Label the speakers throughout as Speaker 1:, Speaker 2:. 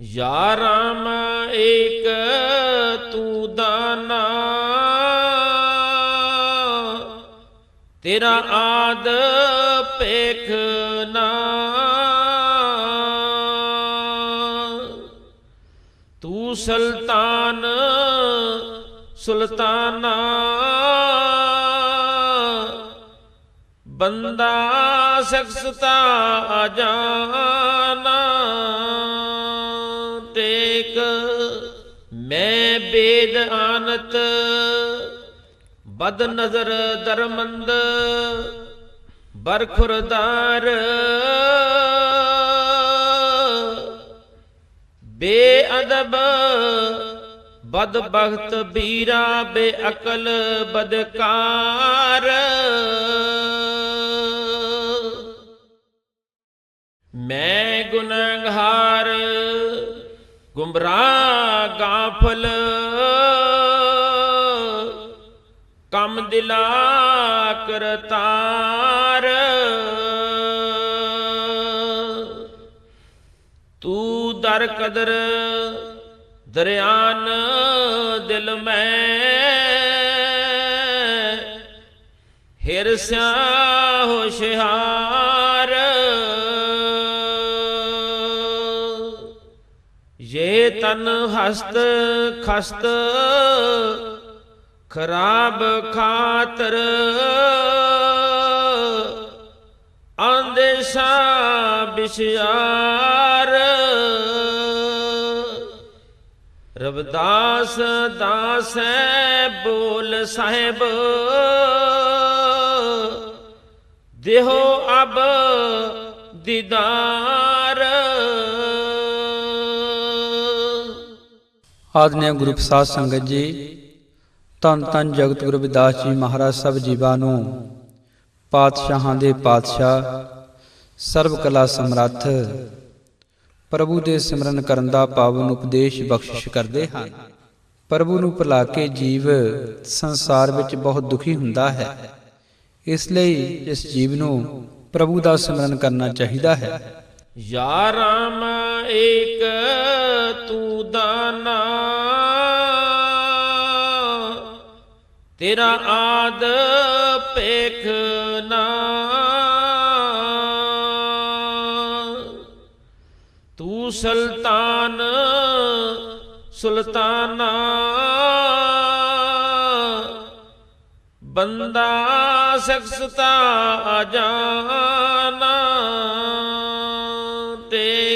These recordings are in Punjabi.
Speaker 1: ਯਾ ਰਾਮ ਏਕ ਤੂੰ ਦਾਨਾ। ਤੇਰਾ ਆਦ ਪੇਖ ਨਾ। ਤੂੰ ਸੁਲਤਾਨ, ਸੁਲਤਾਨਾ। ਬੰਦਾ ਸਖਸਤਾ ਅਜਾਨਾ ਟੇਕ ਮੈਂ ਬੇਦ ਆਨਤ, ਬਦ ਨਜ਼ਰ ਦਰਮੰਦ, ਬਰਖੁਰਦਾਰ। ਬੇਅਦਬ, ਬਦ ਬਖਤ ਬੀਰਾ, ਬੇਅਕਲ, ਬਦਕਾਰ। ਮੈਂ ਗੁਨਾਹਗਾਰ। ਗੁੰਮਰਾਹ ਗਾਫਲ। ਕੰਮ ਦਿਲਾ ਕਰਤਾਰ। ਤੂੰ ਦਰ ਕਦਰ ਦਰਿਆਨ ਦਿਲ ਮੈਂ। ਹਿਰਸਿਆ ਹੋਸ਼ਿਆਰ ਇਹ ਤਨ ਹਸਤ ਖਸਤ, ਖਰਾਬ ਖਾਤਰ ਅੰਦੇਸ਼ਾ ਬਿਸ਼ਿਆਰ। ਰਬਦਾਸ ਦਾਸੈ ਬੋਲ ਸਾਹਿਬ, ਦੇਹੋ ਅਬ ਦੀਦਾਰ।
Speaker 2: ਆਦਰਣੀय ਗੁਰੂ ਪ੍ਰਸਾਦ ਸੰਗਤ ਜੀ ਤਨ ਤਨ ਜਗਤ ਗੁਰੂ ਰਵਿਦਾਸ ਜੀ ਮਹਾਰਾਜ ਸਭ ਜੀਵਾਂ ਨੂੰ, ਪਾਤਸ਼ਾਹਾਂ ਦੇ ਪਾਤਸ਼ਾਹ ਸਰਬ ਕਲਾ ਸਮਰੱਥ, ਪ੍ਰਭੂ ਦੇ ਸਿਮਰਨ ਕਰਨ ਦਾ ਪਾਵਨ ਉਪਦੇਸ਼ ਬਖਸ਼ਿਸ਼ ਕਰਦੇ ਹਨ। ਪ੍ਰਭੂ ਨੂੰ ਭੁਲਾ ਕੇ ਜੀਵ ਸੰਸਾਰ ਵਿੱਚ ਬਹੁਤ ਦੁਖੀ ਹੁੰਦਾ ਹੈ। ਇਸ ਲਈ ਇਸ ਜੀਵ ਨੂੰ ਪ੍ਰਭੂ ਦਾ ਸਿਮਰਨ ਕਰਨਾ ਚਾਹੀਦਾ ਹੈ।
Speaker 1: ਯਾ ਰਾਮ ਏਕ ਤੂੰ ਦਾਨਾ। ਤੇਰਾ ਆਦ ਪੇਖ ਨਾ। ਤੂੰ ਸੁਲਤਾਨ, ਸੁਲਤਾਨਾ। ਬੰਦਾ ਸਖਸਤਾ ਅਜਾਨਾ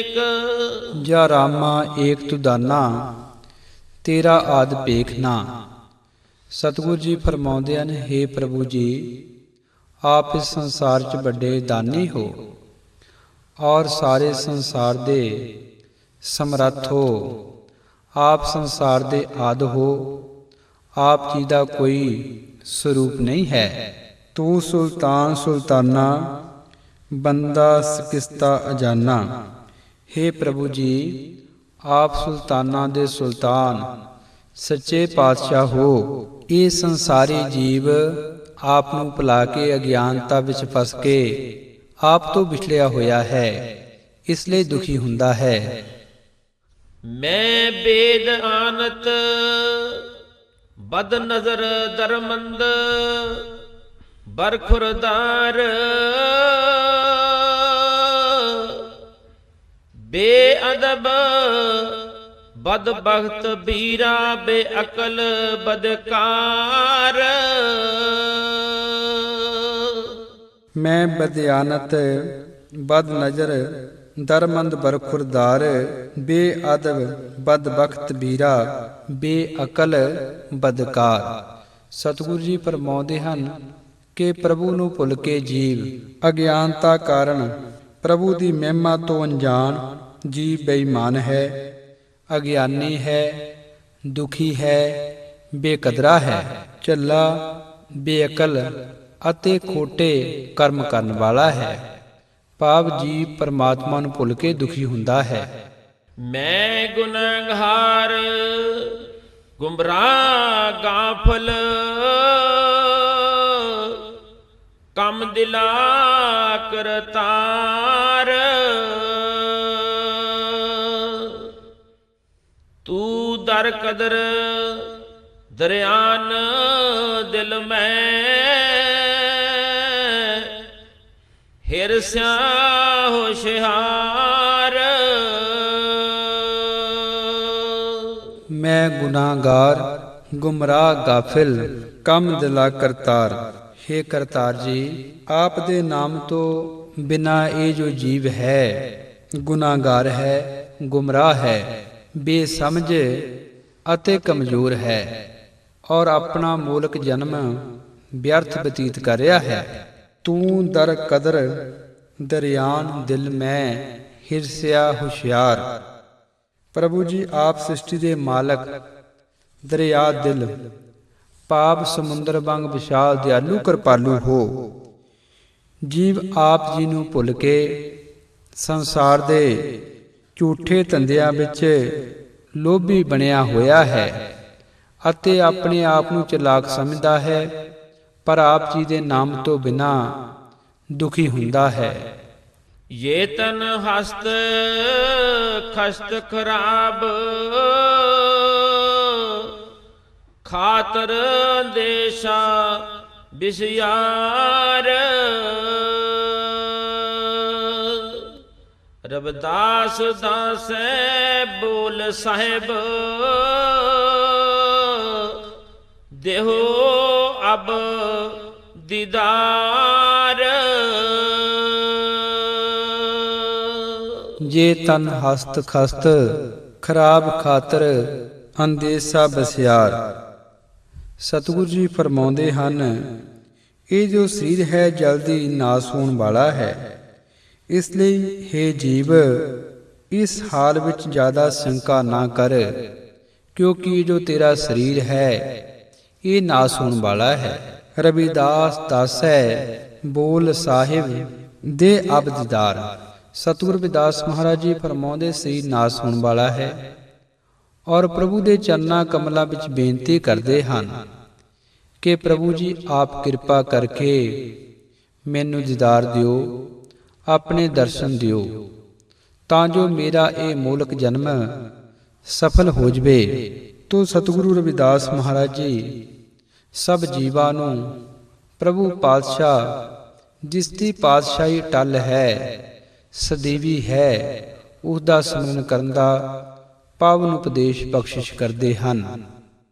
Speaker 1: ਟੇਕ
Speaker 2: ਜਾ ਰਾਮਾ, ਏਕ ਤੁਦਾਨਾ ਤੇਰਾ ਆਦ ਪੇਖਨਾ ਸਤਿਗੁਰੂ ਜੀ ਫਰਮਾਉਂਦੇ ਹਨ हे ਪ੍ਰਭੂ ਜੀ, ਆਪ ਇਸ ਸੰਸਾਰ 'ਚ ਵੱਡੇ ਦਾਨੀ ਹੋ ਔਰ ਸਾਰੇ ਸੰਸਾਰ ਦੇ ਸਮਰੱਥ ਹੋ। ਆਪ ਸੰਸਾਰ ਦੇ ਆਦ ਹੋ, ਆਪ ਜੀ ਦਾ ਕੋਈ ਸਰੂਪ ਨਹੀਂ ਹੈ। ਤੂੰ ਸੁਲਤਾਨ, ਸੁਲਤਾਨਾ, ਬੰਦਾ, ਸਕਿਸਤਾ, ਅਜਾਨਾ। हे ਪ੍ਰਭੂ ਜੀ, ਆਪ ਸੁਲਤਾਨਾਂ ਦੇ ਸੁਲਤਾਨ, ਸੱਚੇ ਪਾਤਸ਼ਾਹ ਹੋ। ਇਹ ਸੰਸਾਰੀ ਜੀਵ ਆਪ ਨੂੰ ਭੁਲਾ ਕੇ ਅਗਿਆਨਤਾ ਵਿੱਚ ਫਸ ਕੇ ਆਪ ਤੋਂ ਵਿਛੜਿਆ ਹੋਇਆ ਹੈ, ਇਸ ਲਈ ਦੁਖੀ ਹੁੰਦਾ ਹੈ।
Speaker 1: ਮੈਂ ਬੇਦ ਆਨਤ ਬਦ ਨਜ਼ਰ ਦਰਮੰਦ, ਬਰਖੁਰਦਾਰ ਬੇਅਦਬ ਬਦਬਖਤ ਬੀਰਾ ਬੇਅਕਲ ਬਦਕਾਰ।
Speaker 2: ਮੈਂ ਬਦਿਆਨਤ, ਬਦ ਨਜ਼ਰ, ਦਰਮੰਦ ਬਰਖੁਰਦਾਰ ਬੇਅਦਬ ਬਦਬਖਤ ਬੀਰਾ ਬੇਅਕਲ ਬਦਕਾਰ। ਸਤਿਗੁਰੂ ਜੀ ਫਰਮਾਉਂਦੇ ਹਨ ਕਿ ਪ੍ਰਭੂ ਨੂੰ ਭੁੱਲ ਕੇ ਜੀਵ। ਅਗਿਆਨਤਾ ਕਾਰਨ ਪ੍ਰਭੂ ਦੀ ਮਹਿਮਾ ਤੋਂ ਅਣਜਾਣ ਜੀ ਬੇਈਮਾਨ ਹੈ, ਅਗਿਆਨੀ ਹੈ, ਦੁਖੀ ਹੈ, ਬੇਕਦਰਾ ਹੈ ਝੱਲਾ ਬੇਅਕਲ ਅਤੇ ਖੋਟੇ ਕਰਮ ਕਰਨ ਵਾਲਾ ਹੈ। ਭਾਵ ਜੀ ਪਰਮਾਤਮਾ ਨੂੰ ਭੁੱਲ ਕੇ ਦੁਖੀ ਹੁੰਦਾ ਹੈ।
Speaker 1: ਮੈਂ ਗੁਨਾਹਗਾਰ ਗੁੰਮਰਾਹ ਗਾਫਲ, ਕੰਮ ਦਿਲਾ ਕਰਤਾਰ। ਤੂੰ ਕਦਰ ਦਰਿਆਨ ਦਿਲ ਮੈਂ ਹਿਰਸਿਆ ਹੋਸ਼ਿਆਰ।
Speaker 2: ਮੈਂ ਗੁਨਾਹਗਾਰ, ਗੁਮਰਾਹ ਗਾਫਿਲ, ਕੰਮ ਦਿਲਾ ਕਰਤਾਰ। हे ਕਰਤਾਰ ਜੀ, ਆਪ ਦੇ ਨਾਮ ਤੋਂ ਬਿਨਾ ਇਹ ਜੋ ਜੀਵ ਹੈ, ਗੁਨਾਹਗਾਰ ਹੈ, ਗੁਮਰਾਹ ਹੈ, ਬੇਸਮਝ ਅਤੇ ਕਮਜ਼ੋਰ ਹੈ ਔਰ ਆਪਣਾ ਮੂਲਕ ਜਨਮ ਵਿਅਰਥ ਬਤੀਤ ਕਰ ਰਿਹਾ ਹੈ। ਤੂੰ ਦਰ ਕਦਰ ਦਰਿਆਨ ਦਿਲ ਮੈਂ ਹਿਰਸਿਆ ਹੁਸ਼ਿਆਰ। ਪ੍ਰਭੂ ਜੀ, ਆਪ ਸ੍ਰਿਸ਼ਟੀ ਦੇ ਮਾਲਕ, ਦਰਿਆ ਦਿਲ, ਪਾਪ ਸਮੁੰਦਰ ਵਾਂਗ ਵਿਸ਼ਾਲ ਦਿਆਲੂ ਕਿਰਪਾਲੂ ਹੋ। ਜੀਵ ਆਪ ਜੀ ਨੂੰ ਭੁੱਲ ਕੇ ਸੰਸਾਰ ਦੇ ਝੂਠੇ ਧੰਦਿਆਂ ਵਿੱਚ ਲੋਭੀ ਬਣਿਆ ਹੋਇਆ ਹੈ ਅਤੇ ਆਪਣੇ ਆਪ ਨੂੰ ਚਲਾਕ ਸਮਝਦਾ ਹੈ ਪਰ ਆਪ ਜੀ ਦੇ ਨਾਮ ਤੋਂ ਬਿਨਾ ਦੁਖੀ ਹੁੰਦਾ ਹੈ
Speaker 1: ये तन हस्त खस्त खराब खातर देशा बिसयार ਰਵਿਦਾਸ ਦਾਸੈ ਬੋਲ ਸਾਹਿਬ। ਦੇਹੋ ਅਬ ਦੀਦਾਰ।
Speaker 2: ਜੇ ਤਨ ਹਸਤ ਖਸਤ ਖਰਾਬ ਖਾਤਰ ਅੰਦੇਸਾ ਬਸਿਆਰ। ਸਤਿਗੁਰੂ ਜੀ ਫਰਮਾਉਂਦੇ ਹਨ, ਇਹ ਜੋ ਸਰੀਰ ਹੈ ਜਲਦੀ ਨਾਸ ਹੋਣ ਵਾਲਾ ਹੈ। ਇਸ ਲਈ हे ਜੀਵ, ਇਸ ਹਾਲ ਵਿੱਚ ਜ਼ਿਆਦਾ ਸ਼ੰਕਾ ਨਾ ਕਰ, ਕਿਉਂਕਿ ਜੋ ਤੇਰਾ ਸਰੀਰ ਹੈ, ਇਹ ਨਾਸ ਹੋਣ ਵਾਲਾ ਹੈ। ਰਵਿਦਾਸ ਦਾਸੈ, ਬੋਲ ਸਾਹਿਬ ਦੇ ਅਬਦਿਦਾਰ, ਸਤਿਗੁਰ ਵਿਦਾਸ ਮਹਾਰਾਜ ਜੀ ਫਰਮਾਉਂਦੇ ਸਰੀਰ ਨਾਸ ਹੋਣ ਵਾਲਾ ਹੈ। ਔਰ ਪ੍ਰਭੂ ਦੇ ਚਰਨਾਂ ਕਮਲਾਂ ਵਿੱਚ ਬੇਨਤੀ ਕਰਦੇ ਹਨ ਕਿ ਪ੍ਰਭੂ ਜੀ ਆਪ ਕਿਰਪਾ ਕਰਕੇ ਮੈਨੂੰ ਦੀਦਾਰ ਦਿਓ। ਆਪਣੇ ਦਰਸ਼ਨ ਦਿਓ। ਤਾਂ ਜੋ ਮੇਰਾ ਇਹ ਮੂਲਕ ਜਨਮ ਸਫਲ ਹੋ ਜਵੇ। ਤੋ ਸਤਿਗੁਰੂ ਰਵਿਦਾਸ ਮਹਾਰਾਜ ਜੀ, ਸਭ ਜੀਵਾਂ ਨੂੰ ਪ੍ਰਭੂ ਪਾਤਸ਼ਾਹ, ਜਿਸ ਦੀ ਪਾਤਸ਼ਾਹੀ ਟਲ ਹੈ, ਸਦੀਵੀ ਹੈ, ਉਸ ਦਾ ਸਿਮਰਨ ਕਰਨ ਦਾ ਪਾਵਨ ਉਪਦੇਸ਼ ਬਖਸ਼ਿਸ਼ ਕਰਦੇ ਹਨ।